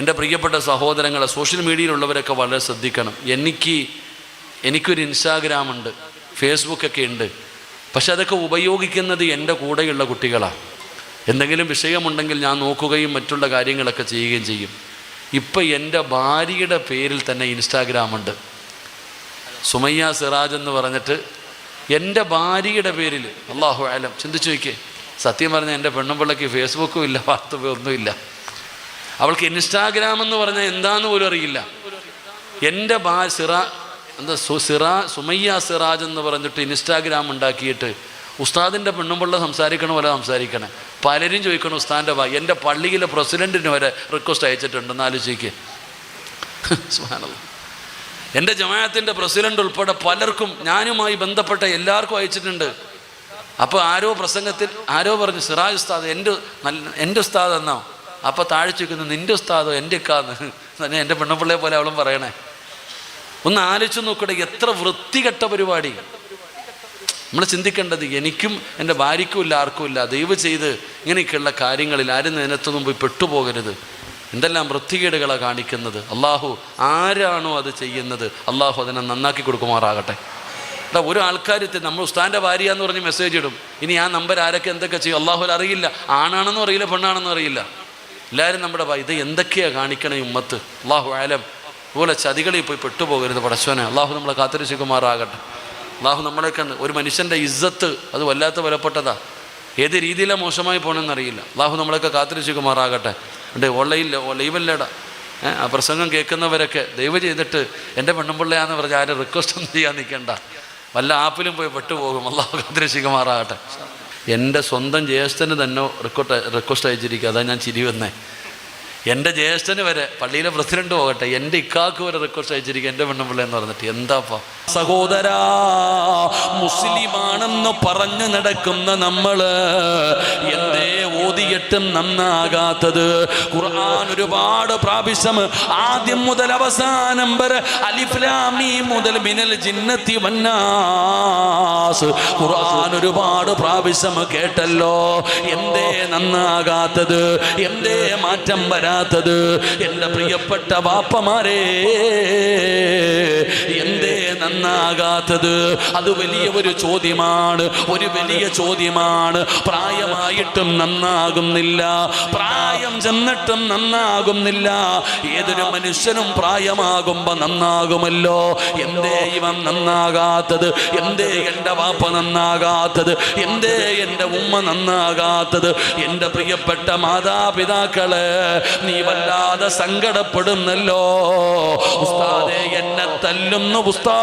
എന്റെ പ്രിയപ്പെട്ട സഹോദരങ്ങളെ സോഷ്യൽ മീഡിയയിലുള്ളവരൊക്കെ വളരെ ശ്രദ്ധിക്കണം. എനിക്ക് എനിക്കൊരു ഇൻസ്റ്റാഗ്രാം ഉണ്ട് ഫേസ്ബുക്കൊക്കെ ഉണ്ട്. പക്ഷെ അതൊക്കെ ഉപയോഗിക്കുന്നത് എന്റെ കൂടെയുള്ള കുട്ടികളാണ് എന്തെങ്കിലും വിഷയമുണ്ടെങ്കിൽ ഞാൻ നോക്കുകയും മറ്റുള്ള കാര്യങ്ങളൊക്കെ ചെയ്യുകയും ചെയ്യും. ഇപ്പം എന്റെ ഭാര്യയുടെ പേരിൽ തന്നെ ഇൻസ്റ്റാഗ്രാം ഉണ്ട്. സുമയ്യ സിറാജ് എന്ന് പറഞ്ഞിട്ട് എന്റെ ഭാര്യയുടെ പേരിൽ അള്ളാഹു ആലം ചിന്തിച്ചു നോക്കിയേ. സത്യം പറഞ്ഞാൽ എന്റെ പെണ്ണുമ്പിള്ളയ്ക്ക് ഫേസ്ബുക്കും ഇല്ല വാട്സപ്പും ഒന്നുമില്ല. അവൾക്ക് ഇൻസ്റ്റാഗ്രാം എന്ന് പറഞ്ഞാൽ എന്താന്ന് പോലും അറിയില്ല. എന്റെ ബാ സിറ എന്താ സിറ സുമയ്യ സിറാജ് എന്ന് പറഞ്ഞിട്ട് ഇൻസ്റ്റാഗ്രാം ഉണ്ടാക്കിയിട്ട് ഉസ്താദിന്റെ പെണ്ണുമ്പിള്ള സംസാരിക്കണ പോലെ സംസാരിക്കണേ. പലരും ചോദിക്കണം ഉസ്താദിന്റെ ഭാ എന്റെ പള്ളിയിലെ പ്രസിഡന്റിന് വരെ റിക്വസ്റ്റ് അയച്ചിട്ടുണ്ടെന്ന് ആലോചിക്ക് എന്റെ ജമാഅത്തിന്റെ പ്രസിഡന്റ് ഉൾപ്പെടെ പലർക്കും ഞാനുമായി ബന്ധപ്പെട്ട എല്ലാവർക്കും അയച്ചിട്ടുണ്ട്. അപ്പോൾ ആരോ പ്രസംഗത്തിൽ ആരോ പറഞ്ഞു സിറാജ് ഉസ്താദ് എന്റെ നല്ല എന്റെ ഉസ്താദ് എന്നോ? അപ്പോൾ താഴെ ചോദിക്കുന്നു നിന്റെ ഉസ്താദോ? എന്റെ ഇക്കാന്ന് തന്നെ എന്റെ പെണ്ണപ്പിള്ളയെ പോലെ അവളും പറയണേ. ഒന്ന് ആലോചിച്ച് നോക്കട്ടെ എത്ര വൃത്തികെട്ട പരിപാടി. നമ്മൾ ചിന്തിക്കേണ്ടത് എനിക്കും എന്റെ ഭാര്യയ്ക്കും ഇല്ല ആർക്കും ഇല്ല. ദയവ് ചെയ്ത് ഇങ്ങനെയൊക്കെയുള്ള കാര്യങ്ങളിൽ ആരും നിനത്തൊന്നും പോയി പെട്ടുപോകരുത്. എന്തെല്ലാം വൃത്തികേടുകളാണ് കാണിക്കുന്നത്. അള്ളാഹു ആരാണോ അത് ചെയ്യുന്നത്. അള്ളാഹു അതിനെ നന്നാക്കി കൊടുക്കുമാറാകട്ടെ. എടാ ഒരു ആൾക്കാർ നമ്മൾ ഉസ്താന്റെ ഭാര്യ എന്ന് പറഞ്ഞ് മെസ്സേജ് ഇടും. ഇനി ആ നമ്പർ ആരൊക്കെ എന്തൊക്കെ ചെയ്യും അള്ളാഹു അറിയില്ല. ആണാണെന്നും അറിയില്ല പെണ്ണാണെന്നും അറിയില്ല. എല്ലാവരും നമ്മുടെ ഇത് എന്തൊക്കെയാണ് കാണിക്കണ ഉമ്മത്ത്? അള്ളാഹു ആലം അതുപോലെ ചതികളിൽ പോയി പെട്ടുപോകരുത് പടച്ചോനെ. അള്ളാഹു നമ്മളെ കാത്തിരശിക്കുമാറാകട്ടെ അള്ളാഹു നമ്മളെയൊക്കെ ഒരു മനുഷ്യന്റെ ഇജ്ജത്ത് അത് വല്ലാത്ത വിലപ്പെട്ടതാ. ഏത് രീതിയിലാണ് മോശമായി പോകണമെന്നറിയില്ല അള്ളാഹു നമ്മളെയൊക്കെ കാത്തിരശിക്കുമാറാകട്ടെ ഉണ്ട് ഓൺലൈൻ ലൈവല്ലേടാ ആ പ്രസംഗം കേൾക്കുന്നവരൊക്കെ ദയവ് ചെയ്തിട്ട് എന്റെ പെണ്ണുമ്പിള്ളയാന്ന് പറഞ്ഞാൽ ആരും റിക്വസ്റ്റ് ഒന്നും ചെയ്യാൻ നിൽക്കണ്ട. വല്ല ആപ്പിലും പോയി പെട്ടുപോകും. അള്ളാഹു കാത്തിരശിക്കുമാറാകട്ടെ എന്റെ സ്വന്തം ജ്യേഷ്ഠന് തന്നെ റിക്വസ്റ്റ് റിക്വസ്റ്റ് അയച്ചിരിക്കുക. അതാണ് ഞാൻ ചിരി വന്നേ. എന്റെ ജ്യേഷ്ഠന് വരെ പള്ളിയിലെ പ്രസിഡന്റ് പോകട്ടെ എന്റെ ഇക്കാക്ക് വരെ റിക്വസ്റ്റ് അയച്ചിരിക്കുക. എന്റെ പെണ്ണുപിള്ള എന്ന് പറഞ്ഞിട്ട്. എന്താപ്പാ? സഹോദരാ മുസ്ലിമാണെന്ന് പറഞ്ഞു നടക്കുന്ന നമ്മൾ എന്തേ ഓതിയിട്ടും നന്നാകാത്തത്. ഖുർആൻ ഒരുപാട് പ്രാവശ്യം ആദ്യം മുതൽ അവസാനം വരെ അലിഫ്ലാമി മുതൽ മിനൽ ജിന്നത്തി വന്നാസ്. ഖുർആൻ ഒരുപാട് പ്രാവശ്യം കേട്ടല്ലോ. എന്തേ നന്നാകാത്തത്? എന്തേ മാറ്റം വരാത്തത്? എന്റെ പ്രിയപ്പെട്ട വാപ്പമാരേ എന്തേ നന്നാകാത്തത്. അത് വലിയ ഒരു ചോദ്യമാണ്. ഒരു വലിയ ചോദ്യമാണ്. പ്രായമായിട്ടും നന്നാകുന്നില്ല. പ്രായം ചെന്നിട്ടും നന്നാകുന്നില്ല. ഏതൊരു മനുഷ്യനും പ്രായമാകുമ്പോ നന്നാകുമല്ലോ. എന്തേ ഇവൻ നന്നാകാത്തത്? എന്തേ എന്റെ വാപ്പ നന്നാകാത്തത്? എന്തേ എന്റെ ഉമ്മ നന്നാകാത്തത്? എന്റെ പ്രിയപ്പെട്ട മാതാപിതാക്കളെ നീ വല്ലാതെ സങ്കടപ്പെടുന്നല്ലോ. എന്നെ തല്ലുന്നു ഉസ്താദ്.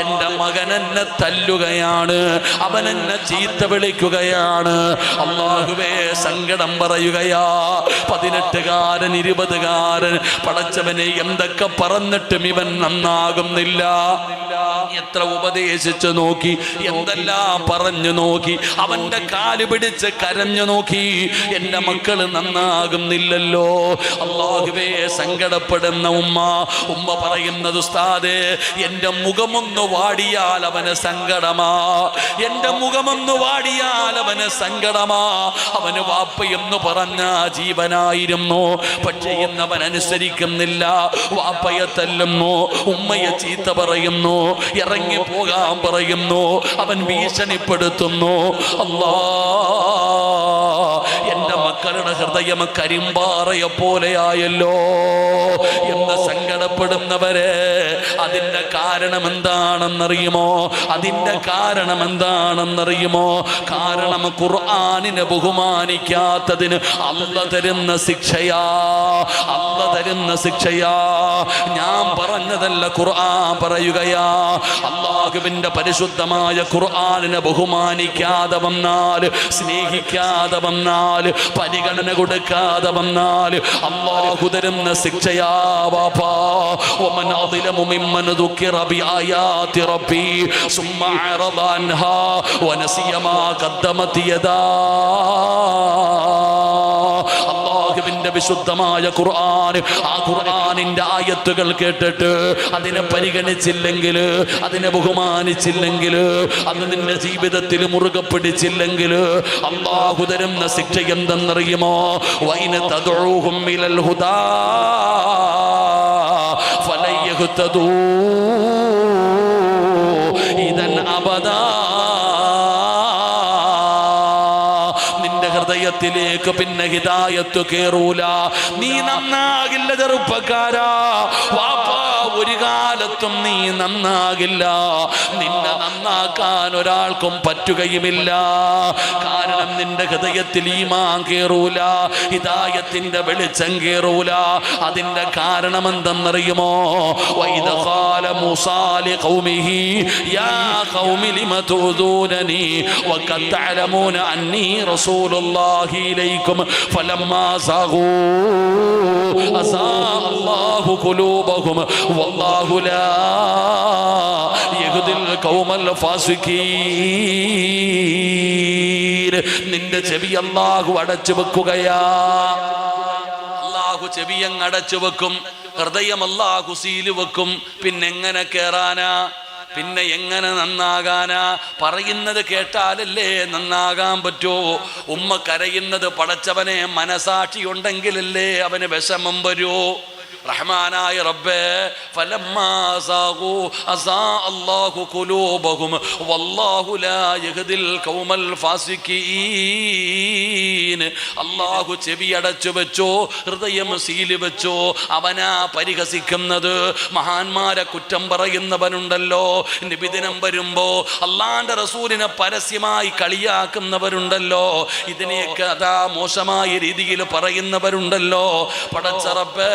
എന്റെ മകൻ എന്നെ തല്ലുകയാണ്. അവൻ എന്നെ ചീത്ത വിളിക്കുകയാണ്. അള്ളാഹുവേ സങ്കടം പറയുകയാ. പതിനെട്ടുകാരൻ ഇരുപതുകാരൻ പടച്ചവനെ എന്തൊക്കെ പറഞ്ഞിട്ടും ഇവൻ നന്നാകുന്നില്ല. എത്ര ഉപദേശിച്ചു നോക്കി എന്തെല്ലാം പറഞ്ഞു നോക്കി അവന്റെ കാൽ പിടിച്ച് കരഞ്ഞു നോക്കി എന്റെ മക്കൾ നന്നാകുന്നില്ലല്ലോ. അള്ളാഹുവേ സങ്കടപ്പെടുന്ന ഉമ്മ ഉമ്മ പറയുന്നത് ഉസ്താദേ എന്റെ മുഖമൊന്ന് വാടിയാൽ അവന് സങ്കടമാ. എന്റെ മുഖമൊന്ന് വാടിയാൽ അവന് സങ്കടമാ. അവന് വാപ്പയെന്ന് പറഞ്ഞ ജീവനായിരുന്നു. പക്ഷേ ഇന്ന് അവൻ അനുസരിക്കുന്നില്ല. വാപ്പയെ തല്ലുന്നു ഉമ്മയെ ചീത്ത പറയുന്നു. ഇറങ്ങി പോകാൻ പറയുന്നു. അവൻ ഭീഷണിപ്പെടുത്തുന്നു. അല്ലാ മക്കളുടെ ഹൃദയം കരിമ്പാറയെ പോലെയായല്ലോ എന്ന് സങ്കടപ്പെടുന്നവരെ അതിന്റെ കാരണം എന്താണെന്നറിയുമോ അതിന്റെ കാരണം എന്താണെന്നറിയുമോ കാരണം ഖുർആാനിനെ ബഹുമാനിക്കാത്തതിന് അല്ല തരുന്ന ശിക്ഷയാ അല്ല തരുന്ന ശിക്ഷയാ. ഞാൻ പറഞ്ഞതല്ല ഖുർആൻ പറയുകയാ. അള്ളാഹുവിന്റെ പരിശുദ്ധമായ ഖുർആാനിനെ ബഹുമാനിക്കാതെ വന്നാൽ സ്നേഹിക്കാതെ വന്നാൽ പരിഗണന കൊടുക്കാതെ വന്നാൽ അള്ളാഹു തരുന്ന ശിക്ഷയാ ബാപ്പാ ومن أظلم ممن ذكر بآيات ربي ثم أعرض عنها ونسي ما قدمت يداه അള്ളാഹുവിന്റെ അള്ളാഹുവിന്റെ വിശുദ്ധമായ ഖുർആൻ. ആ ഖുർആനിന്റെ ആയത്തുകൾ കേട്ടിട്ട് അതിനെ പരിഗണിച്ചില്ലെങ്കിൽ അതിനെ ബഹുമാനിച്ചില്ലെങ്കിൽ അത് നിന്റെ ജീവിതത്തിൽ മുറുകെ പിടിച്ചില്ലെങ്കിൽ അള്ളാഹു തരുന്ന ശിക്ഷ എന്തെന്നറിയുമോ? വൈന മിലൽ ഹുദാ അബദാ. നിന്റെ ഹൃദയത്തിലേക്ക് പിന്നെ ഹിദായത്ത് കേറൂല. നീ നന്നാകില്ല ചെറുപ്പക്കാരാ. വാപ്പാ. ഒരു കാലത്തും നീ നന്നാകില്ല. നിന്നെ നന്നാക്കാൻ ഒരാൾക്കും പറ്റുകയുമില്ല. കാരണം നിന്റെ ഹൃദയത്തിൽ ഈമാൻ കേറൂല ഹിതായത്തിന്റെ വെളിച്ചം കേറൂല അതിന്റെ കാരണം എന്തെന്നറിയുമോ? വൈദകാല മുസാലി ഖൗമിഹി യാ ഖൗമി ലിമ തുദൂനനി വഖദ് അന്നി റസൂലുള്ളാഹി ഇലൈക്കും ഫലമ്മാ സാഗൂ അസാ അല്ലാഹു ഖുലൂബഹും വല്ലാഹു ലാ يهدي ഖൗമൽ الفاسقين. നിന്റെ ചെവി അല്ലാഹു അടച്ചു വെക്കുകയാ. അള്ളാഹു ചെവിയങ്ങ് അടച്ചു വെക്കും. ഹൃദയം അള്ളാഹു സീൽ വെക്കും. പിന്നെ എങ്ങനെ കേറാനാ? പിന്നെ എങ്ങനെ നന്നാകാനാ? പറയുന്നത് കേട്ടാലല്ലേ നന്നാകാൻ പറ്റൂ. ഉമ്മ കരയുന്നത് പടച്ചവനെ മനസാക്ഷി ഉണ്ടെങ്കിലല്ലേ അവന് വിഷമം വരൂ. റഹ്മാനായ റബ്ബേ ഫലമ്മാ സാഗൂ അസാ അല്ലാഹു ഖുലൂബഹും വല്ലാഹു ലാ യഹ്ദിൽ ഖൗമൽ ഫാസിഖീൻ. അല്ലാഹു ചെവി അടച്ചു വെച്ചോ ഹൃദയം സീൽ വെച്ചോ അവനാ പരിഹസിക്കുന്നത്. മഹാന്മാരെ കുറ്റം പറയുന്നവനുണ്ടല്ലോ നിബിദിനം വരുമ്പോ അള്ളാന്റെ റസൂലിനെ പരസ്യമായി കളിയാക്കുന്നവരുണ്ടല്ലോ. ഇതിനെയൊക്കെ അതാ മോശമായ രീതിയിൽ പറയുന്നവരുണ്ടല്ലോ. പടച്ചറപ്പേ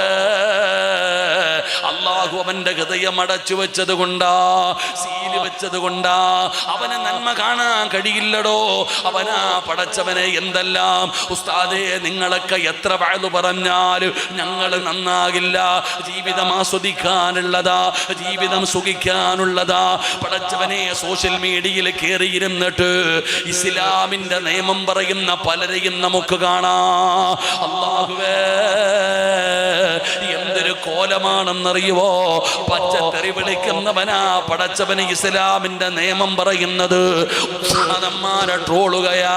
അള്ളാഹു അവന്റെ ഹൃദയം അടച്ചു വെച്ചത് കൊണ്ടാ സീൽ വെച്ചത് കൊണ്ടാ. അവന് നന്മ കാണാൻ കഴിയില്ലടോ. അവനാ പടച്ചവനെ എന്തെല്ലാം? ഉസ്താദേ നിങ്ങളൊക്കെ എത്ര വഴു പറഞ്ഞാലും ഞങ്ങൾ നന്നാകില്ല. ജീവിതം ആസ്വദിക്കാനുള്ളതാ. ജീവിതം സുഖിക്കാനുള്ളതാ. പടച്ചവനെ സോഷ്യൽ മീഡിയയിൽ കയറിയിരുന്നിട്ട് ഇസ്ലാമിന്റെ നിയമം പറയുന്ന പലരെയും നമുക്ക് കാണാം. അള്ളാഹുവേ എന്തൊരു കോലമാണെന്നറിയുവോ? പച്ചത്തെറി വിളിക്കുന്നവനാ പടച്ചവന് ഇസ്ലാമിന്റെ നിയമം പറയുന്നത്. ട്രോളുകയാ.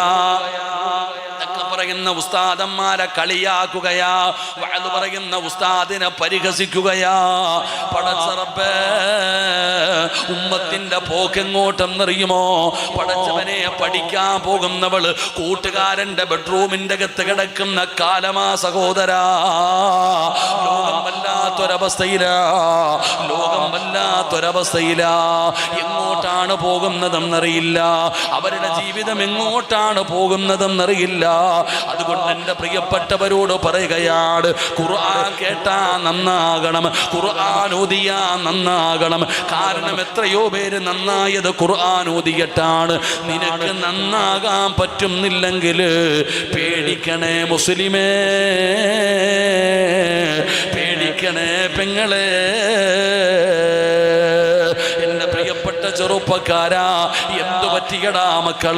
പറയുന്ന ഉസ്താദന്മാരെ കളിയാക്കുകയാ വഴു പറയുന്ന ഉസ്താദിനെ പരിഹസിക്കുകയാ. പടച്ചറപ്പേ ഉമ്മത്തിന്റെ പോക്കെങ്ങോട്ടെന്നറിയുമോ? പടച്ചവനെ പഠിക്കാൻ പോകുന്നവൾ കൂട്ടുകാരന്റെ ബെഡ്റൂമിന്റെ അകത്ത് കിടക്കുന്ന കാലമാ സഹോദരാ. വല്ലാത്തൊരവസ്ഥയിലാ. ലോകം വല്ലാത്തൊരവസ്ഥയിലാ എങ്ങോട്ടാണ് പോകുന്നതെന്നറിയില്ല. അവരുടെ ജീവിതം എങ്ങോട്ടാണ് പോകുന്നതെന്നറിയില്ല. അതുകൊണ്ട് എന്റെ പ്രിയപ്പെട്ടവരോട് പറയുകയാണ് ഖുർആൻ കേട്ടാ നന്നാകണം ഖുർആൻ ഓതിയാ നന്നാകണം. കാരണം എത്രയോ പേര് നന്നായത് ഖുർആൻ ഓതിയിട്ടാണ്. നിനക്ക് നന്നാകാൻ പറ്റുന്നില്ലെങ്കിൽ പേടിക്കണേ മുസ്ലിമേ. പേടിക്കണേ പെങ്ങളെ. ചെറുപ്പക്കാരാ. എന്തു പറ്റിയടാ മക്കൾ?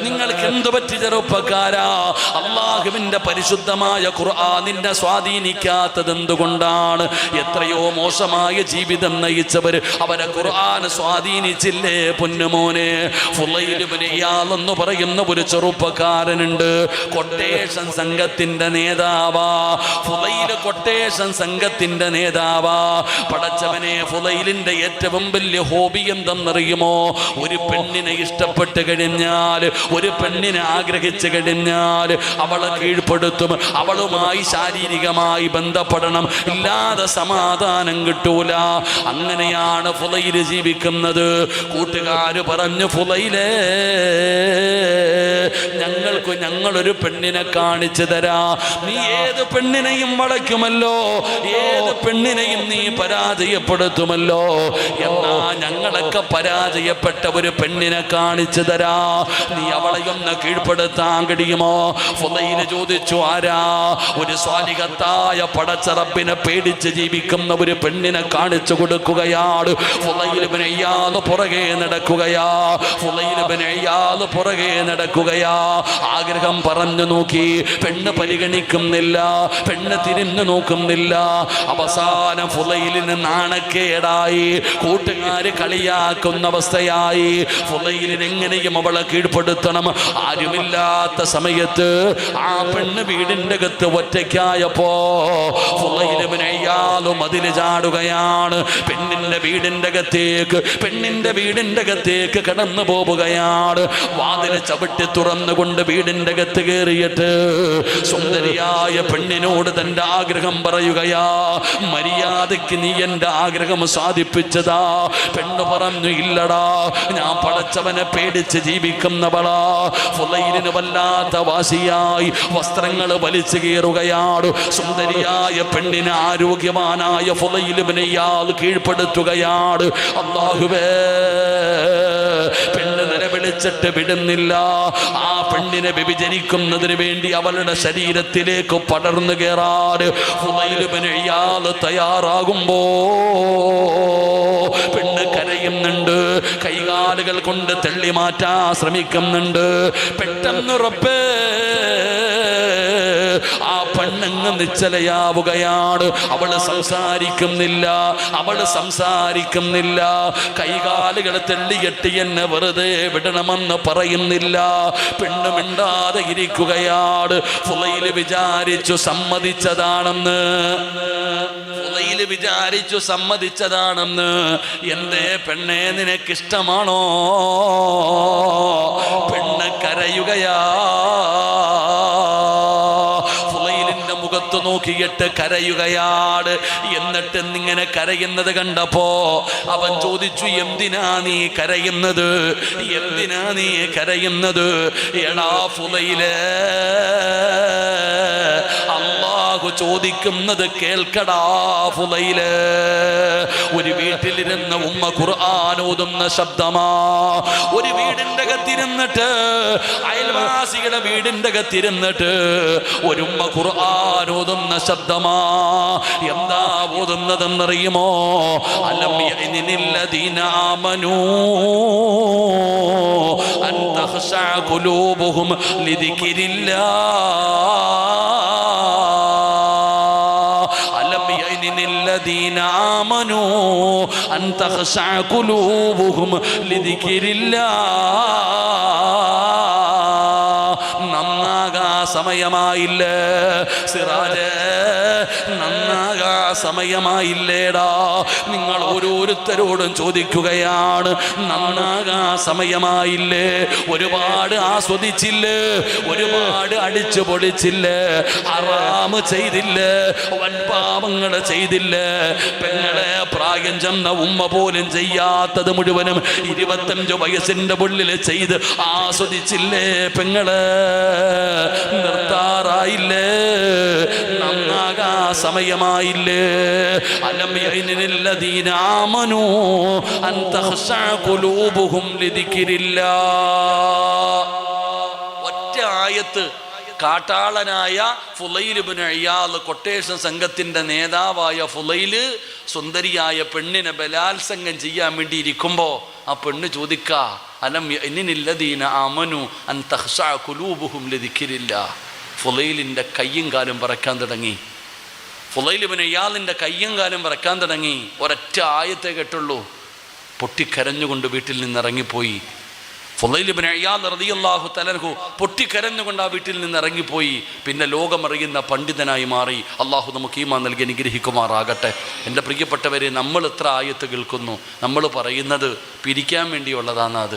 നിങ്ങൾക്ക് എന്തു പറ്റി ചെറുപ്പക്കാരാ? അള്ളാഹുവിന്റെ പരിശുദ്ധമായ ഖുർആാനിന്റെ സ്വാധീനിക്കാത്തത് എന്തുകൊണ്ടാണ്? എത്രയോ മോശമായ ജീവിതം നയിച്ചവര് അവരെ ഖുർആൻ സ്വാധീനിച്ചില്ലേ പൊന്നുമോനെ? എന്ന് പറയുന്ന ഒരു ചെറുപ്പക്കാരനുണ്ട്. കൊട്ടേഷൻ സംഘത്തിന്റെ നേതാവാ. ഫുലൈൽ കൊട്ടേഷൻ സംഘത്തിന്റെ നേതാവാ. പടച്ചവനെ ഫുലൈലിന്റെ ഏറ്റവും വലിയ ഹോബി എന്തെന്നറിയുമോ ഒരു പെണ്ണിനെ ഇഷ്ടപ്പെട്ട് കഴിഞ്ഞാൽ ഒരു പെണ്ണിനെ ആഗ്രഹിച്ചു കഴിഞ്ഞാൽ അവളെ കീഴ്പ്പെടുത്തും. അവളുമായി ശാരീരികമായി ബന്ധപ്പെടണം. ഇല്ലാതെ സമാധാനം കിട്ടൂല. അങ്ങനെയാണ് ഫുലയിൽ ജീവിക്കുന്നത്. കൂട്ടുകാർ പറഞ്ഞു ഫുലൈലേ ഞങ്ങൾക്ക് ഞങ്ങളൊരു പെണ്ണിനെ കാണിച്ചു തരാ. നീ ഏത് പെണ്ണിനെയും വളയ്ക്കുമല്ലോ. ഏത് പെണ്ണിനെയും നീ പരാജയപ്പെടുത്തുമല്ലോ. എന്നാ ഞങ്ങളൊക്കെ പരാജയപ്പെട്ട ഒരു പെണ്ണിനെ കാണിച്ചു തരാ. നീ അവളെയൊന്ന് കീഴ്പ്പെടുത്താൻ കഴിയുമോ? ഫുലൈൽ ചോദിച്ചു ആരാ? ഒരു സ്വാലികത്തായ പടച്ചറപ്പിനെ പേടിച്ച് ജീവിക്കുന്ന ഒരു പെണ്ണിനെ കാണിച്ചു കൊടുക്കുകയാണ് ഫുലൈൽ പിന്നെ പുറകെ നടക്കുകയാ. ഫുലൈൽ പിന്നെ പുറകെ നടക്കുക പറയുകയാ ആഗ്രഹം പറഞ്ഞു നോക്കി. പെണ്ണ് പരിഗണിക്കുന്നില്ല. പെണ്ണ് തിരിഞ്ഞു നോക്കുന്നില്ല. അവസാനം ഫുലയിലിന് നാണക്കേടായി. കൂട്ടുകാര് കളിയാക്കുന്ന അവസ്ഥയായി. ഫുലയിലിന് എങ്ങനെയും അവളെ കീഴ്പ്പെടുത്തണം. ആരുമില്ലാത്ത സമയത്ത് ആ പെണ്ണ് വീടിന്റെ അകത്ത് ഒറ്റയ്ക്കായപ്പോ ഫുലയിലും അതിൽ ചാടുകയാണ്. പെണ്ണിന്റെ വീടിന്റെ അകത്തേക്ക് പെണ്ണിന്റെ വീടിന്റെ അകത്തേക്ക് കടന്നു പോവുകയാണ്. വാതിൽ ചവിട്ടി തുറന്നുകൊണ്ട് വീടിന്റെ അകത്ത് കയറിയിട്ട് സുന്ദരിയായ പെണ്ണിനോട് തന്റെ ആഗ്രഹം പറയുകയാ മര്യാദയ്ക്ക് നീ എന്റെ ആഗ്രഹം സാധിപ്പിച്ചതാ. പെണ്ണ് പറഞ്ഞു ഇല്ലടാ ഞാൻ പടച്ചവനെ പേടിച്ച് ജീവിക്കുന്നവളാ. ഫുലൈലിന് വല്ലാത്ത വാശിയായി വസ്ത്രങ്ങൾ വലിച്ചു കീറുകയാണ് സുന്ദരിയായ പെണ്ണിന് ആരോഗ്യവാനായ ഇയാൾ കീഴ്പ്പെടുത്തുകയാണ് അള്ളാഹുവേ പെണ്ണ് നിലവിളിച്ചിട്ട് വിടുന്നില്ല. ആ പെണ്ണിനെ വ്യഭിചരിക്കുന്നതിന് വേണ്ടി അവളുടെ ശരീരത്തിലേക്ക് പടർന്നു കയറാറ് തയ്യാറാകുമ്പോ പെണ്ണ് കരയുന്നുണ്ട്. കൈകാലുകൾ കൊണ്ട് തള്ളി മാറ്റാൻ ശ്രമിക്കുന്നുണ്ട്. പെട്ടെന്ന് പെട്ടെന്നുറപ്പേ ആ പെണ്ണങ്ങ് നിശ്ചലയാവുകയാണ്. അവൾ സംസാരിക്കുന്നില്ല. അവൾ സംസാരിക്കുന്നില്ല. കൈകാലുകൾ തെള്ളിയെട്ടി എന്നെ വെറുതെ വിടണമെന്ന് പറയുന്നില്ല. പെണ്ണുമിണ്ടാതെ ഇരിക്കുകയാണ്. ഫുലയിൽ വിചാരിച്ചു സമ്മതിച്ചതാണെന്ന്. ഫുലയിൽ വിചാരിച്ചു സമ്മതിച്ചതാണെന്ന്. എന്തേ പെണ്ണെ നിനക്കിഷ്ടമാണോ? പെണ്ണ് കരയുകയാ. മുഖത്ത് നോക്കിയിട്ട് കരയുകയാണ് എന്നിട്ട് ഇങ്ങനെ കരയുന്നത് കണ്ടപ്പോ അവൻ ചോദിച്ചു എന്തിനാ നീ കരയുന്നത്? എന്തിനാ നീ കരയുന്നത്? എടാ ഫുലയിൽ. അള്ളാഹു ചോദിക്കുന്നത് കേൾക്കടാ ഒരു വീട്ടിലിരുന്ന് ഉമ്മ ഖുർആൻ ഓതുന്ന ശബ്ദമാ. ഒരു വീടിന്റെ അകത്തിരുന്നിട്ട് അയൽവാസികളുടെ വീടിന്റെ അകത്തിരുന്നിട്ട് ഒരു ഉമ്മ ഓതുന്ന ശബ്ദമാ. എന്താ ഓതുന്നതെന്നറിയുമോ? അലം യഅ്നില്ലദീന ആമനൂ. അൻ ألم يئن الذين آمنوا أن تخشع قلوبهم لذكر الله നന്നാകാ സമയമായില്ലേ സിറാജ് നന്നാകാ സമയമായില്ലേടാ. നിങ്ങൾ ഓരോരുത്തരോടും ചോദിക്കുകയാണ് നന്നാകാ സമയമായില്ലേ? ഒരുപാട് ആസ്വദിച്ചില്ലേ? ഒരുപാട് അടിച്ചു പൊളിച്ചില്ലേ? അറാമ് ചെയ്തില്ലേ? വൻപാപങ്ങൾ ചെയ്തില്ലേ? പെങ്ങളെ പ്രായം ചെന്ന ഉമ്മ പോലും ചെയ്യാത്തത് മുഴുവനും ഇരുപത്തഞ്ച് വയസ്സിന്റെ ഉള്ളിൽ ചെയ്ത് ആസ്വദിച്ചില്ലേ പെങ്ങൾ? നിർത്താറായില്ലേ? നന്നാകാ സമയമായില്ലേ? അലം യഅ്നില്ലദീന ആമനൂ അൻ തഖ്ശഅ ഖുലൂബുഹും ലിദിക്രില്ലാ. ഒറ്റ ആയത്ത് കാട്ടാളനായ ഫുലൈലിബിന് അയ്യാൽ കൊട്ടേഷൻ സംഘത്തിന്റെ നേതാവായ ഫുലൈൽ സുന്ദരിയായ പെണ്ണിനെ ബലാത്സംഗം ചെയ്യാൻ വേണ്ടി ഇരിക്കുമ്പോ ആ പെണ്ണ് ചോദിക്ക അലം എന്നിനില്ലദീന അമനു അൻ തഹ്സാ കുലൂബുഹും ലതിക്കിരില്ല ഫുലൈലിന്റെ കയ്യും കാലും പറക്കാൻ തുടങ്ങി. ഫുലൈലിബിന് ഇയാളിന്റെ കയ്യും കാലും പറക്കാൻ തുടങ്ങി. ഒരൊറ്റ ആയത്തെ കേട്ടുള്ളൂ. പൊട്ടിക്കരഞ്ഞുകൊണ്ട് വീട്ടിൽ നിന്ന് ഇറങ്ങിപ്പോയി ഫുലൈലിബിന് അയ്യാൽ റതിയല്ലാഹു തലർഹു പൊട്ടിക്കരഞ്ഞുകൊണ്ട് ആ വീട്ടിൽ നിന്ന് ഇറങ്ങിപ്പോയി പിന്നെ ലോകമറിയുന്ന പണ്ഡിതനായി മാറി. അള്ളാഹു നമുക്ക് ഈമാ നൽകി അനുഗ്രഹിക്കുമാറാകട്ടെ. എന്റെ പ്രിയപ്പെട്ടവരെ നമ്മൾ എത്ര ആയത്ത് കേൾക്കുന്നു? നമ്മൾ പറയുന്നത് പിരിക്കാൻ വേണ്ടിയുള്ളതാണ് അത്.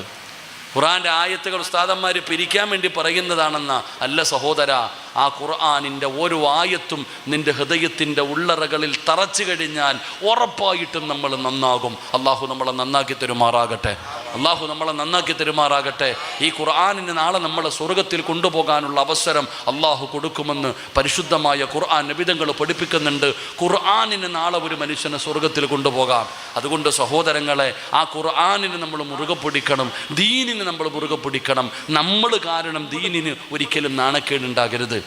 ഖുറാന്റെ ആയത്തുകൾ ഉസ്താദന്മാർ പിരിക്കാൻ വേണ്ടി പറയുന്നതാണെന്ന. അല്ല സഹോദര ആ ഖുർആാനിന്റെ ഓരോ ആയത്തും നിന്റെ ഹൃദയത്തിന്റെ ഉള്ളറകളിൽ തറച്ചു കഴിഞ്ഞാൽ ഉറപ്പായിട്ടും നമ്മൾ നന്നാകും. അള്ളാഹു നമ്മളെ നന്നാക്കി തരുമാറാകട്ടെ. അള്ളാഹു നമ്മളെ നന്നാക്കി തരുമാറാകട്ടെ. ഈ ഖുർആാനിന് നാളെ നമ്മളെ സ്വർഗത്തിൽ കൊണ്ടുപോകാനുള്ള അവസരം അള്ളാഹു കൊടുക്കുമെന്ന് പരിശുദ്ധമായ ഖുർആൻ നിബിധങ്ങൾ പഠിപ്പിക്കുന്നുണ്ട്. ഖുർആാനിന് നാളെ ഒരു മനുഷ്യനെ സ്വർഗത്തിൽ കൊണ്ടുപോകാം. അതുകൊണ്ട് സഹോദരങ്ങളെ ആ ഖുർആാനിന് നമ്മൾ മുറുകെ പിടിക്കണം. ദീനിന് നമ്മൾ മുറുകെ പിടിക്കണം. നമ്മൾ കാരണം ദീനിന് ഒരിക്കലും നാണക്കേടുണ്ടാകരുത്.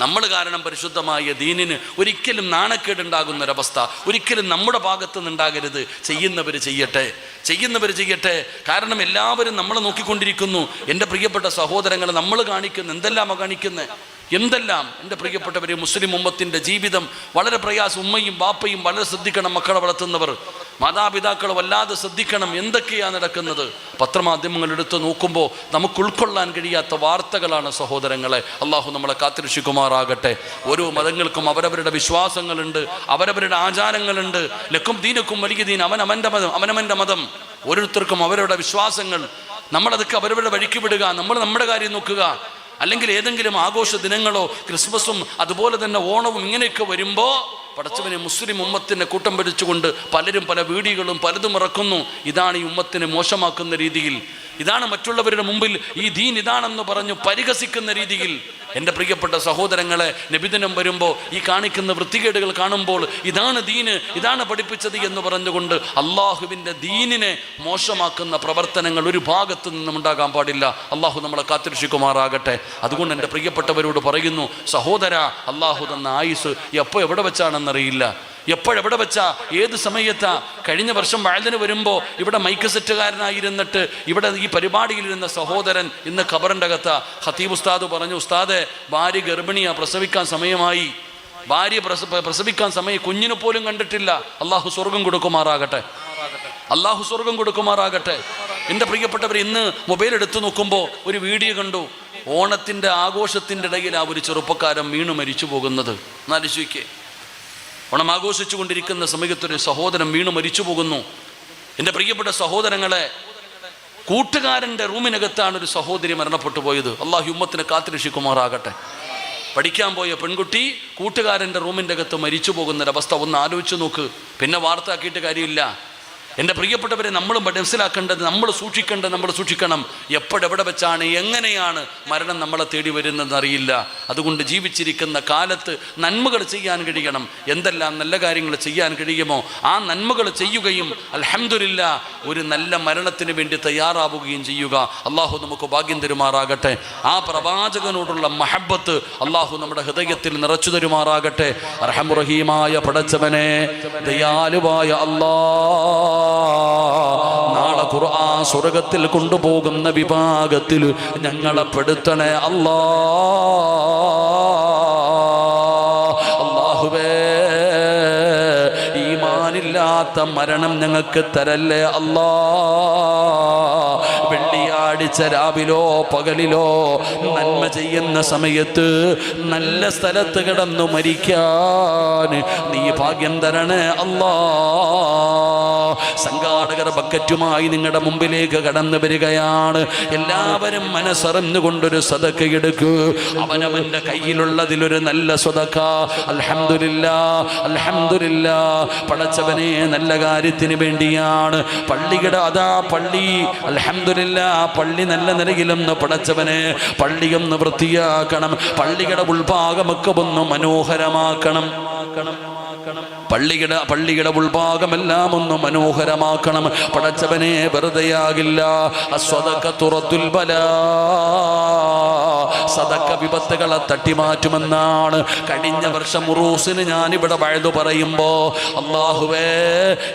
നമ്മൾ കാരണം പരിശുദ്ധമായ ദീനിന് ഒരിക്കലും നാണക്കേടുണ്ടാകുന്ന ഒരവസ്ഥ ഒരിക്കലും നമ്മുടെ ഭാഗത്ത് നിന്നുണ്ടാകരുത് ചെയ്യുന്നവർ ചെയ്യട്ടെ ചെയ്യുന്നവർ ചെയ്യട്ടെ. കാരണം എല്ലാവരും നമ്മളെ നോക്കിക്കൊണ്ടിരിക്കുന്നു. എന്റെ പ്രിയപ്പെട്ട സഹോദരങ്ങൾ നമ്മൾ കാണിക്കുന്നു എന്തെല്ലാം കാണിക്കുന്നത് എന്തെല്ലാം? എന്റെ പ്രിയപ്പെട്ടവരെ മുസ്ലിം ഉമ്മത്തിന്റെ ജീവിതം വളരെ പ്രയാസം ഉമ്മയും ബാപ്പയും വളരെ ശ്രദ്ധിക്കണം മക്കളെ വളർത്തുന്നവർ. മാതാപിതാക്കൾ വല്ലാതെ ശ്രദ്ധിക്കണം എന്തൊക്കെയാണ് നടക്കുന്നത്. പത്രമാധ്യമങ്ങൾ എടുത്ത് നോക്കുമ്പോൾ നമുക്ക് ഉൾക്കൊള്ളാൻ കഴിയാത്ത വാർത്തകളാണ് സഹോദരങ്ങളെ. അള്ളാഹു നമ്മളെ കാത്തിരക്ഷിക്കുമാറാകട്ടെ. ഓരോ മതങ്ങൾക്കും അവരവരുടെ വിശ്വാസങ്ങളുണ്ട് അവരവരുടെ ആചാരങ്ങളുണ്ട്. ലക്കും ദീനക്കും വലിയ ദീൻ അവൻ അവന്റെ മതം അവനവന്റെ മതം. ഓരോരുത്തർക്കും അവരവരുടെ വിശ്വാസങ്ങൾ. നമ്മളതൊക്കെ അവരവരുടെ വഴിക്ക് വിടുക നമ്മൾ നമ്മുടെ കാര്യം നോക്കുക. അല്ലെങ്കിൽ ഏതെങ്കിലും ആഘോഷ ദിനങ്ങളോ ക്രിസ്മസും അതുപോലെ തന്നെ ഓണവും ഇങ്ങനെയൊക്കെ വരുമ്പോൾ പടച്ചവനെ മുസ്ലിം ഉമ്മത്തിനെ കൂട്ടം പിടിച്ചുകൊണ്ട് പലരും പല വീഡിയോകളും പലതും ഇറക്കുന്നു. ഇതാണ് ഈ ഉമ്മത്തിനെ മോശമാക്കുന്ന രീതിയിൽ. ഇതാണ് മറ്റുള്ളവരുടെ മുമ്പിൽ ഈ ദീൻ ഇതാണെന്ന് പറഞ്ഞു പരിഹസിക്കുന്ന രീതിയിൽ. എന്റെ പ്രിയപ്പെട്ട സഹോദരങ്ങളെ നബിദിനം വരുമ്പോൾ ഈ കാണിക്കുന്ന വൃത്തികേടുകൾ കാണുമ്പോൾ ഇതാണ് ദീന് ഇതാണ് പഠിപ്പിച്ചത് എന്ന് പറഞ്ഞുകൊണ്ട് അള്ളാഹുവിന്റെ ദീനിനെ മോശമാക്കുന്ന പ്രവർത്തനങ്ങൾ ഒരു ഭാഗത്തു നിന്നും ഉണ്ടാകാൻ പാടില്ല. അള്ളാഹു നമ്മളെ കാത്തിരക്ഷിക്കുമാറാകട്ടെ. അതുകൊണ്ട് എന്റെ പ്രിയപ്പെട്ടവരോട് പറയുന്നു സഹോദര അള്ളാഹു തന്ന ആയുസ് എപ്പോൾ എവിടെ വെച്ചാണെന്നറിയില്ല എപ്പോഴെവിടെ വെച്ചാ ഏത് സമയത്താ കഴിഞ്ഞ വർഷം വഴുതിന് വരുമ്പോൾ ഇവിടെ മൈക്ക് സെറ്റുകാരനായിരുന്നിട്ട് ഇവിടെ ഈ പരിപാടിയിലിരുന്ന സഹോദരൻ ഇന്ന് ഖബറിന്റെ അകത്ത ഹത്തീബ് ഉസ്താദ് പറഞ്ഞു ഉസ്താദെ ഭാര്യ ഗർഭിണിയാ പ്രസവിക്കാൻ സമയമായി. ഭാര്യ പ്രസ പ്രസവിക്കാൻ സമയം കുഞ്ഞിനെ പോലും കണ്ടിട്ടില്ല. അള്ളാഹു സ്വർഗം കൊടുക്കുമാറാകട്ടെ. അള്ളാഹു സ്വർഗം കൊടുക്കുമാറാകട്ടെ. എന്റെ പ്രിയപ്പെട്ടവർ ഇന്ന് മൊബൈൽ എടുത്തു നോക്കുമ്പോൾ ഒരു വീഡിയോ കണ്ടു. ഓണത്തിന്റെ ആഘോഷത്തിന്റെ ഇടയിൽ ആ ഒരു ചെറുപ്പക്കാരൻ വീണ് മരിച്ചു പോകുന്നത് എന്നാലോചിക്കേ ഓണം ആഘോഷിച്ചു കൊണ്ടിരിക്കുന്ന സമയത്തൊരു സഹോദരൻ വീണു മരിച്ചു പോകുന്നു. എന്റെ പ്രിയപ്പെട്ട സഹോദരങ്ങളെ കൂട്ടുകാരന്റെ റൂമിനകത്താണ് ഒരു സഹോദരി മരണപ്പെട്ടു പോയത്. അള്ളാഹു ഉമ്മത്തിന് കാത്തിരക്ഷിക്കുമാറാകട്ടെ. പഠിക്കാൻ പോയ പെൺകുട്ടി കൂട്ടുകാരന്റെ റൂമിന്റെ അകത്ത് മരിച്ചു പോകുന്നൊരവസ്ഥ ഒന്ന് ആലോചിച്ച് നോക്ക്. പിന്നെ വാർത്താക്കിയിട്ട് കാര്യമില്ല. എന്റെ പ്രിയപ്പെട്ടവരെ നമ്മൾ മനസ്സിലാക്കേണ്ടത് നമ്മൾ സൂക്ഷിക്കേണ്ടത് നമ്മൾ സൂക്ഷിക്കണം. എപ്പോഴെവിടെ വെച്ചാണ് എങ്ങനെയാണ് മരണം നമ്മളെ തേടി വരുന്നതെന്ന് അറിയില്ല. അതുകൊണ്ട് ജീവിച്ചിരിക്കുന്ന കാലത്ത് നന്മകൾ ചെയ്യാൻ കഴിയണം. എന്തെല്ലാം നല്ല കാര്യങ്ങൾ ചെയ്യാൻ കഴിയുമോ ആ നന്മകൾ ചെയ്യുകയും അലഹമില്ല ഒരു നല്ല മരണത്തിന് വേണ്ടി തയ്യാറാവുകയും ചെയ്യുക. അള്ളാഹു നമുക്ക് ഭാഗ്യം തരുമാറാകട്ടെ. ആ പ്രവാചകനോടുള്ള മഹബത്ത് അള്ളാഹു നമ്മുടെ ഹൃദയത്തിൽ നിറച്ചു തരുമാറാകട്ടെ. അർഹമുറഹീമായ പടച്ചവനെ ദയാലുവായ അല്ലാ. നാളെ ഖുർആൻ സ്വർഗത്തിൽ കൊണ്ടുപോകുന്ന വിഭാഗത്തിൽ ഞങ്ങളെ പെടുത്തണേ അല്ലാ. ഈമാനില്ലാത്ത മരണം ഞങ്ങൾക്ക് തരല്ലേ അല്ലാ. വെള്ളിയാഴ്ച രാവിലോ പകലിലോ നന്മ ചെയ്യുന്ന സമയത്ത് നല്ല സ്ഥലത്ത് കിടന്നു മരിക്കാൻ നീ ഭാഗ്യം തരണേ അല്ലാ. സംഘാടകർ ബക്കറ്റുമായി നിങ്ങളുടെ മുമ്പിലേക്ക് കടന്നു വരികയാണ്. എല്ലാവരും മനസ്സറിഞ്ഞുകൊണ്ടൊരു സതക്ക എടുക്കൂ. അവനവന്റെ കയ്യിലുള്ളതിലൊരു നല്ല സ്വതക്ക അലഹമില്ല അലഹമില്ല പടച്ചവനെ നല്ല കാര്യത്തിന് വേണ്ടിയാണ്. പള്ളിയുടെ അതാ പള്ളി. അലഹമില്ല പള്ളി നല്ല നിലയിലൊന്ന് പടച്ചവനെ പള്ളിയൊന്ന് വൃത്തിയാക്കണം. പള്ളിയുടെ ഉൾഭാഗമൊക്കെ ഒന്ന് മനോഹരമാക്കണം. പള്ളിയുടെ പള്ളിയുടെ ഉൾഭാഗമെല്ലാം ഒന്ന് മനോഹരമാക്കണം. പടച്ചവനെ വെറുതെയാകില്ല. അസ്വതക്ക തുറത്തുൽ ബല. സതക്ക വിപത്തുകളെ തട്ടിമാറ്റുമെന്നാണ് കഴിഞ്ഞ വർഷം ഉറൂസിന് ഞാനിവിടെ വഴുതു പറയുമ്പോൾ അള്ളാഹുവേ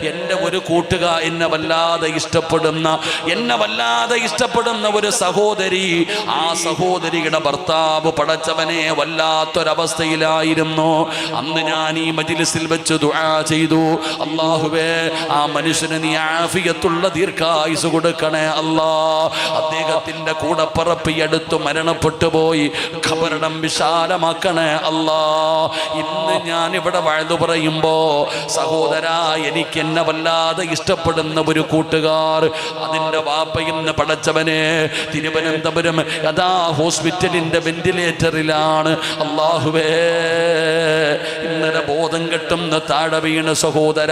എന്റെ ഒരു കൂട്ടുക എന്നെ വല്ലാതെ ഇഷ്ടപ്പെടുന്ന എന്നെ വല്ലാതെ ഇഷ്ടപ്പെടുന്ന ഒരു സഹോദരി. ആ സഹോദരിയുടെ ഭർത്താവ് പടച്ചവനെ വല്ലാത്തൊരവസ്ഥയിലായിരുന്നു. അന്ന് ഞാൻ ഈ മജിലിസിൽ വെച്ച് ദുആ ചെയ്തു. അള്ളാഹുവേ ആ മനുഷ്യന് നീ ആഫിയത്തുള്ള ദീർഘായുസ് കൊടുക്കണേ അല്ലാ. അദ്ദേഹത്തിന്റെ കൂടെ പറപ്പി അടുത്ത് മരണപ്പെട്ടു പോയി. ഖബറിടം വിശാലമാക്കണേ അല്ലാ. ഇന്ന് ഞാൻ ഇവിടെ വഴുതു പറയുമ്പോ സഹോദര എനിക്ക് എന്നെ വല്ലാതെ ഇഷ്ടപ്പെടുന്ന ഒരു കൂട്ടുകാർ അതിന്റെ വാപ്പയിന്ന് പടച്ചവനെ തിരുവനന്തപുരം യഥാ ഹോസ്പിറ്റലിന്റെ വെന്റിലേറ്ററിലാണ്. അള്ളാഹുവേ ഇന്നലെ ബോധം കെട്ടുന്ന താഴെ വീണ സഹോദര.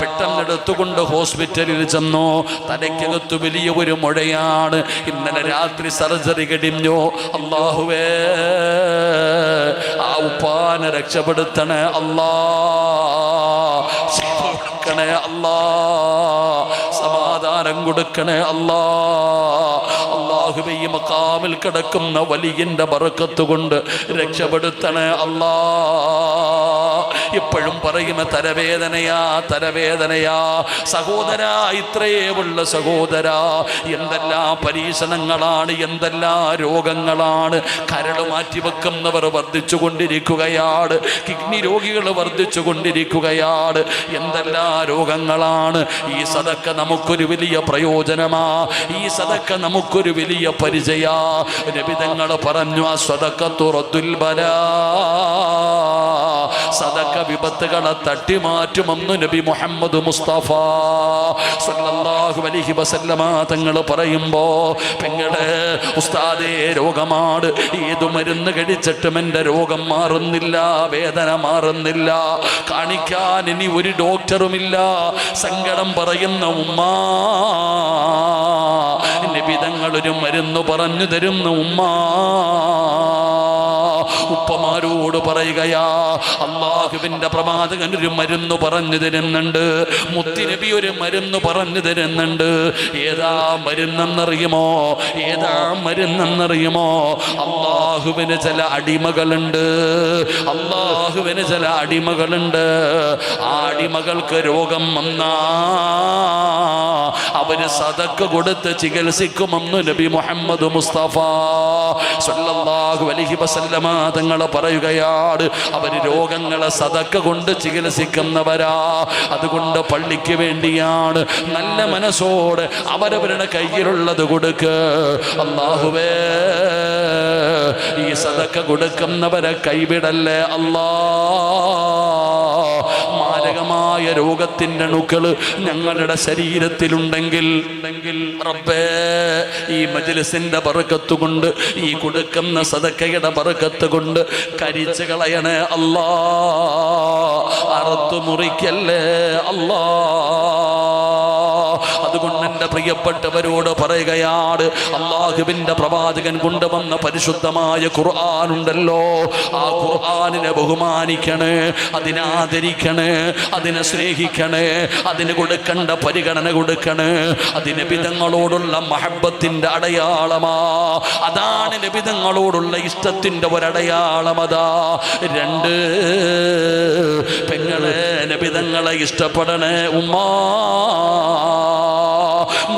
പെട്ടെന്ന് എടുത്തുകൊണ്ട് ഹോസ്പിറ്റലിൽ ചെന്നു. തലയ്ക്കകത്ത് വലിയ ഒരു മുഴയാണ്. ഇന്നലെ രാത്രി സർജറി കഴിഞ്ഞു അള്ളാഹുവേ ആ ഉപ്പാനെ രക്ഷപ്പെടുത്തണേ അല്ലാ. അള്ളാ സമാധാനം കൊടുക്കണേ അള്ളാഹു ഈ മക്കാമിൽ കിടക്കുന്ന വലിയന്റെ ബറക്കത്ത് കൊണ്ട് രക്ഷപ്പെടുത്തണേ അല്ലാ. എപ്പോഴും പറയുന്ന തരവേദനയാ തരവേദനയാ സഹോദര ഇത്രയേ ഉള്ള സഹോദര എന്തെല്ലാം പരീക്ഷണങ്ങളാണ് എന്തെല്ലാം രോഗങ്ങളാണ് കരട് മാറ്റി വെക്കുന്നവർ വർദ്ധിച്ചു കൊണ്ടിരിക്കുകയാണ് കിഡ്നി രോഗികൾ വർദ്ധിച്ചു കൊണ്ടിരിക്കുകയാണ് എന്തെല്ലാം രോഗങ്ങളാണ് ഈ സതക്ക നമുക്കൊരു വലിയ പ്രയോജനമാ ഈ സതക്ക നമുക്കൊരു വലിയ പരിചയാ. രബിതങ്ങൾ പറഞ്ഞു ആ സതക്ക തുറത്തുൽ ബലാ. സദക്ക വിപത്തുകളെ തട്ടിമാറ്റുമെന്ന് നബി മുഹമ്മദ് മുസ്തഫ സല്ലല്ലാഹു അലൈഹി വസല്ലമ തങ്ങൾ പറയുമ്പോ പെങ്ങളെ ഉസ്താദേ രോഗമാണ് ഏതു മരുന്ന് കഴിച്ചിട്ടും എന്റെ രോഗം മാറുന്നില്ല വേദന മാറുന്നില്ല. കാണിക്കാൻ ഇനി ഒരു ഡോക്ടറുമില്ല. സങ്കടം പറയുന്ന ഉമ്മ നിബിതങ്ങൾ ഒരു മരുന്ന് പറഞ്ഞു തരുന്ന ഉമ്മ. ഉപ്പമാരോട് പറയുകയാ അള്ളാഹുവിന്റെ പ്രവാചകൻ ഒരു മരുന്ന് പറഞ്ഞു തരുന്നുണ്ട്. മുത്തിനബി ഒരു മരുന്ന് പറഞ്ഞു തരുന്നുണ്ട്. ഏതാ മരുന്നെന്നറിയുമോ? ഏതാ മരുന്നെന്നറിയുമോ? അള്ളാഹുവിന് ചില അടിമകളുണ്ട്. അള്ളാഹുവിന് ചില അടിമകളുണ്ട്. ആ അടിമകൾക്ക് രോഗം വന്നാ അവർ സതക്ക് കൊടുത്ത് ചികിത്സിക്കുമെന്ന് നബി മുഹമ്മദ് മുസ്തഫ സല്ലല്ലാഹു അലൈഹി വസല്ലമ തങ്ങൾ പറയുകയാണ്. അവർ രോഗങ്ങളെ സതക്ക കൊണ്ട് ചികിത്സിക്കുന്നവരാ. അതുകൊണ്ട് പള്ളിക്ക് വേണ്ടിയാണ് നല്ല മനസ്സോടെ അവരവരുടെ കയ്യിലുള്ളത് കൊടുക്ക്. അള്ളാഹുവേ ഈ സതക്ക കൊടുക്കുന്നവരെ കൈവിടല്ലേ അല്ലാ? മാരകമായ രോഗത്തിന്റെ അണുക്കൾ ഞങ്ങളുടെ ശരീരത്തിലുണ്ടെങ്കിൽ റബ്ബേ ഈ മജ്ലിസിന്റെ പറക്കത്തുകൊണ്ട് ഈ കൊടുക്കുന്ന സദക്കയുടെ പറക്കത്തുകൊണ്ട് കരിച്ചു കളയണേ അല്ലാ അറുത്തു മുറിക്കല്ലേ അല്ലാ അതുകൊണ്ട് പ്രിയപ്പെട്ടവരോട് പറയുകയാണ് അള്ളാഹുവിന്റെ പ്രവാചകൻ കൊണ്ടുവന്ന പരിശുദ്ധമായ ഖുർആൻ ഉണ്ടല്ലോ. ആ ഖുർആാനിനെ ബഹുമാനിക്കണേ അതിനെ ആദരിക്കണേ അതിനെ സ്നേഹിക്കണേ അതിന് കൊടുക്കേണ്ട പരിഗണന കൊടുക്കണേ. അതിന് വിധങ്ങളോടുള്ള മഹബത്തിന്റെ അടയാളമാ. അതാണ് നബിതങ്ങളോടുള്ള ഇഷ്ടത്തിന്റെ ഒരടയാളമതാ രണ്ട് പെങ്ങളെ നബിതങ്ങളെ ഇഷ്ടപ്പെടണേ ഉമ്മാ.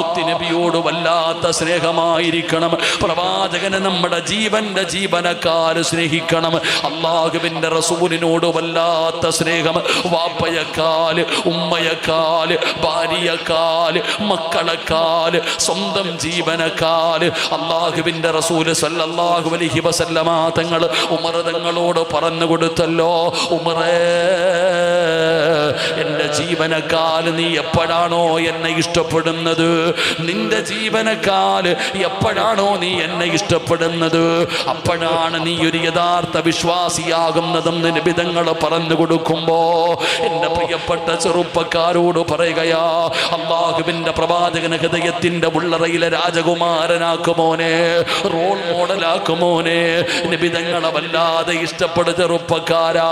മുത്തിനബിയോട് വല്ലാത്ത സ്നേഹമായിരിക്കണം. പ്രവാചകനെ നമ്മുടെ ജീവന്റെ ജീവനക്കാര് സ്നേഹിക്കണം. അള്ളാഹുവിന്റെ റസൂലിനോട് വല്ലാത്ത സ്നേഹം. വാപ്പയക്കാൽ ഉമ്മയക്കാൽ ഭാര്യക്കാൽ മക്കളെക്കാൽ സ്വന്തം ജീവനക്കാൽ. അള്ളാഹുവിന്റെ റസൂൽ സല്ലല്ലാഹു അലൈഹി വസല്ലമ തങ്ങൾ ഉമർ തങ്ങളോട് പറഞ്ഞു കൊടുത്തല്ലോ. ഉമറേ എന്റെ ജീവനക്കാൽ നീ എപ്പോഴാണോ എന്നെ ഇഷ്ടപ്പെടുന്നത്? നിന്റെ ജീവനക്കാൽ എപ്പോഴാണോ നീ എന്നെ ഇഷ്ടപ്പെടുന്നത്? അപ്പോഴാണ് നീ ഒരു യഥാർത്ഥ വിശ്വാസിയാകുന്നതെന്ന് നിബിധങ്ങൾ പറഞ്ഞു കൊടുക്കുമ്പോ എന്റെ പ്രിയപ്പെട്ട ചെറുപ്പക്കാരോട് പറയുകയാ അള്ളാഹുവിന്റെ പ്രവാചകന ഹൃദയത്തിന്റെ ഉള്ളറയിലെ രാജകുമാരനാക്കുമോനെ റോൾ മോഡലാക്കുമോനെ നിബിധങ്ങളെ വല്ലാതെ ഇഷ്ടപ്പെടു ചെറുപ്പക്കാരാ.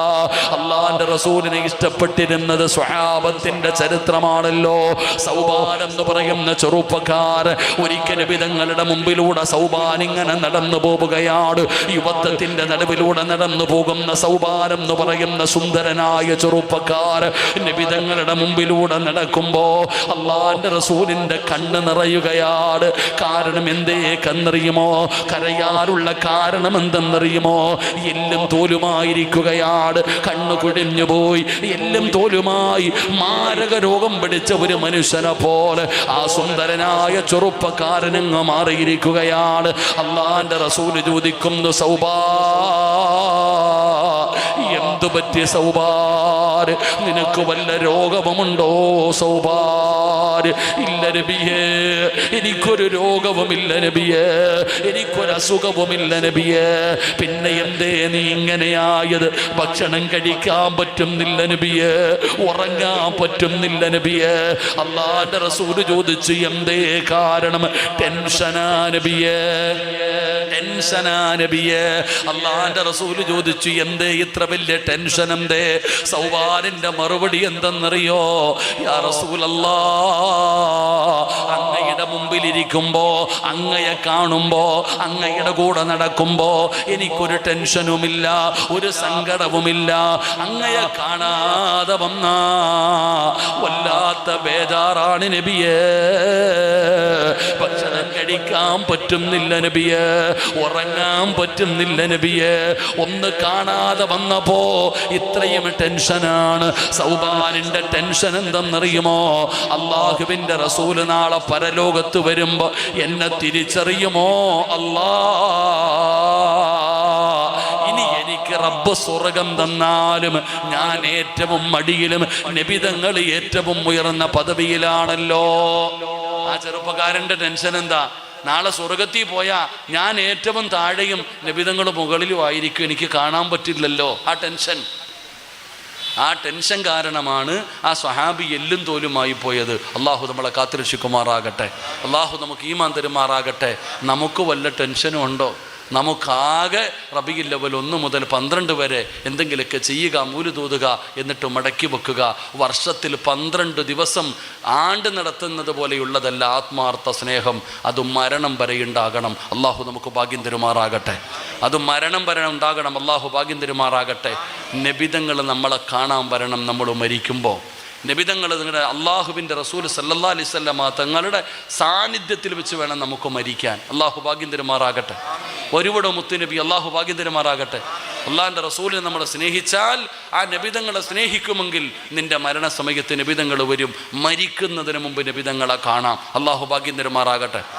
അള്ളാന്റെ റസൂലിനെ ഇഷ്ടപ്പെട്ടിരുന്നത് സ്വഹാബത്തിന്റെ ചരിത്രമാണല്ലോ. സൗബാൻ എന്ന് പറയുന്ന ചെറുപ്പക്കാർ ഒരിക്കൽ വിധങ്ങളുടെ മുമ്പിലൂടെ സൗബാൻ ഇങ്ങനെ നടന്നു പോവുകയാണ്. യുവത്വത്തിന്റെ നടുവിലൂടെ നടന്നു പോകുന്ന സൗബാൻ എന്ന് പറയുന്ന സുന്ദരനായ ചെറുപ്പക്കാർ നിബിധങ്ങളുടെ മുമ്പിലൂടെ നടക്കുമ്പോ അള്ളാന്റെ റസൂലിന്റെ കണ്ണ് നിറയുകയാണ്. കാരണം എന്തേ കന്നറിയുമോ കരയാറുള്ള കാരണം എന്തെന്നറിയുമോ? എല്ലും തോലുമായിരിക്കുകയാണ്. കണ്ണു കുഴിഞ്ഞു പോയി എല്ലും തോലുമായി മാരക രോഗം പിടിച്ച ഒരു മനുഷ്യനെ പോലെ ആ സുന്ദരനായ ചെറുപ്പക്കാരനങ്ങ് മാറിയിരിക്കുകയാണ്. അള്ളാന്റെ റസൂൽ ചോദിക്കുന്നു സൗബാ എന്തു പറ്റിയ സൗബാർ നിനക്ക് വല്ല രോഗമുണ്ടോ രോഗവുമുണ്ടോ ഇല്ല നബിയേ. എനിക്കൊരു രോഗവുമില്ല നബിയേ. എനിക്കൊരസുഖവുമില്ല നബിയേ. പിന്നെ എന്തേ നീ ഇങ്ങനെയായത്? ഭക്ഷണം കഴിക്കാൻ പറ്റുന്നില്ല നബിയേ. ഉറങ്ങാൻ പറ്റുന്നില്ല നബിയേ. അള്ളാന്റെ റസൂൽ ചോദിച്ചു എന്തേ കാരണം? ടെൻഷനാ നബിയേ. ടെൻഷനാ നബിയേ. അള്ളാന്റെ റസൂൽ ചോദിച്ചു എന്തേ ഇത്ര വലിയ ടെൻഷൻ എന്തേ സൗവാനിന്റെ മറുപടി എന്തെന്നറിയോ? യാ റസൂലല്ലാ. അങ്ങയുടെ മുമ്പിലിരിക്കുമ്പോ അങ്ങയെ കാണുമ്പോ അങ്ങയുടെ കൂടെ നടക്കുമ്പോ എനിക്കൊരു ടെൻഷനുമില്ല ഒരു സങ്കടവുമില്ല. അങ്ങയെ കാണാതെ വന്ന വല്ലാത്ത ബേജാറാണ് നബിയേ. ഭക്ഷണം കഴിക്കാൻ പറ്റുന്നില്ല നബിയേ. ഉറങ്ങാൻ പറ്റുന്നില്ല നബിയേ. ഒന്ന് കാണാതെ വന്നപ്പോ ഇത്രയും ടെൻഷനാണ്. സൗബാനിന്റെ ടെൻഷൻ എന്തെന്നറിയുമോ അള്ളാഹുവിന്റെ റസൂൽ നാളെ പരലോകത്ത് വരുമ്പോൾ എന്നെ തിരിച്ചറിയുമോ? അല്ലാ. ഇനി എനിക്ക് റബ്ബ് സ്വർഗം തന്നാലും ഞാൻ ഏറ്റവും മടിയിലും നിബിതങ്ങൾ ഏറ്റവും ഉയർന്ന പദവിയിലാണല്ലോ. ആ ചെറുപ്പക്കാരന്റെ ടെൻഷൻ എന്താ? നാളെ സ്വർഗത്തിൽ പോയാ ഞാൻ ഏറ്റവും താഴെയും നിബിതങ്ങൾ മുകളിലും ആയിരിക്കും. എനിക്ക് കാണാൻ പറ്റില്ലല്ലോ. ആ ടെൻഷൻ. ആ ടെൻഷൻ കാരണമാണ് ആ സ്വഹാബി എല്ലും തോലുമായി പോയത്. അള്ളാഹു നമ്മളെ കാത്തിരക്ഷിക്കുമാറാകട്ടെ. അള്ളാഹു നമുക്ക് ഈമാൻ തരുമാറാകട്ടെ. നമുക്ക് വല്ല ടെൻഷനും ഉണ്ടോ? നമുക്കാകെ റബിയിൽ ലെവൽ ഒന്ന് മുതൽ പന്ത്രണ്ട് വരെ എന്തെങ്കിലുമൊക്കെ ചെയ്യുക മൂൽ തൂതുക എന്നിട്ട് മടക്കി വെക്കുക. വർഷത്തിൽ പന്ത്രണ്ട് ദിവസം ആണ്ട് നടത്തുന്നത് പോലെയുള്ളതല്ല ആത്മാർത്ഥ സ്നേഹം. അത് മരണം വരെ ഉണ്ടാകണം. അള്ളാഹു നമുക്ക് ഭാഗ്യം തരുമാറാകട്ടെ. അത് മരണം വരെ ഉണ്ടാകണം. അള്ളാഹു ഭാഗ്യം തരുമാറാകട്ടെ. നിബിതങ്ങൾ നമ്മളെ കാണാൻ വരണം. നമ്മൾ മരിക്കുമ്പോൾ നബിതങ്ങൾ നിങ്ങളുടെ അള്ളാഹുവിന്റെ റസൂൽ സല്ലാ അലൈവല്ലമ തങ്ങളുടെ സാന്നിധ്യത്തിൽ വെച്ച് വേണം നമുക്ക് മരിക്കാൻ. അള്ളാഹു ഭാഗ്യം തരുമാറാകട്ടെ. ഒരുവിടെ മുത്തുനബി അള്ളാഹു ഭാഗ്യം തരുമാറാകട്ടെ. അള്ളാഹിന്റെ റസൂലിനെ നമ്മൾ സ്നേഹിച്ചാൽ ആ നബിതങ്ങളെ സ്നേഹിക്കുമെങ്കിൽ നിന്റെ മരണസമയത്ത് നബിതങ്ങൾ വരും. മരിക്കുന്നതിന് മുമ്പ് നബിതങ്ങളെ കാണാം. അള്ളാഹു ഭാഗ്യം തരുമാറാകട്ടെ.